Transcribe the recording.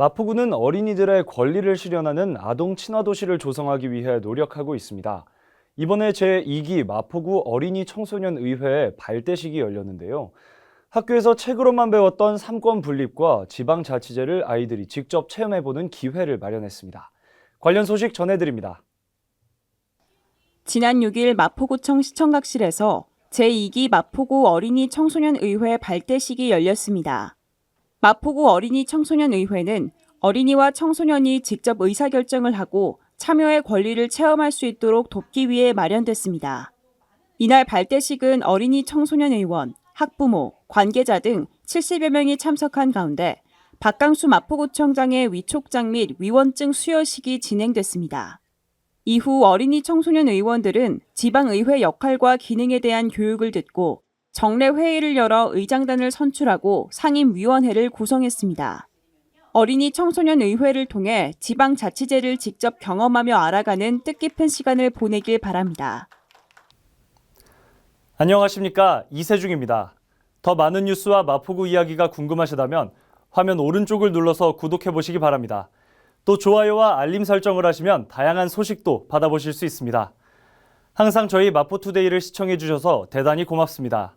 마포구는 어린이들의 권리를 실현하는 아동 친화 도시를 조성하기 위해 노력하고 있습니다. 이번에 제2기 마포구 어린이 청소년 의회 발대식이 열렸는데요. 학교에서 책으로만 배웠던 삼권 분립과 지방자치제를 아이들이 직접 체험해보는 기회를 마련했습니다. 관련 소식 전해드립니다. 지난 6일 마포구청 시청각실에서 제2기 마포구 어린이 청소년 의회 발대식이 열렸습니다. 마포구 어린이 청소년 의회는 어린이와 청소년이 직접 의사결정을 하고 참여의 권리를 체험할 수 있도록 돕기 위해 마련됐습니다. 이날 발대식은 어린이 청소년 의원, 학부모, 관계자 등 70여 명이 참석한 가운데 박강수 마포구청장의 위촉장 및 위원증 수여식이 진행됐습니다. 이후 어린이 청소년 의원들은 지방의회 역할과 기능에 대한 교육을 듣고 정례 회의를 열어 의장단을 선출하고 상임위원회를 구성했습니다. 어린이 청소년 의회를 통해 지방 자치제를 직접 경험하며 알아가는 뜻깊은 시간을 보내길 바랍니다. 안녕하십니까 이세중입니다. 더 많은 뉴스와 마포구 이야기가 궁금하시다면 화면 오른쪽을 눌러서 구독해 보시기 바랍니다. 또 좋아요와 알림 설정을 하시면 다양한 소식도 받아보실 수 있습니다. 항상 저희 마포투데이를 시청해 주셔서 대단히 고맙습니다.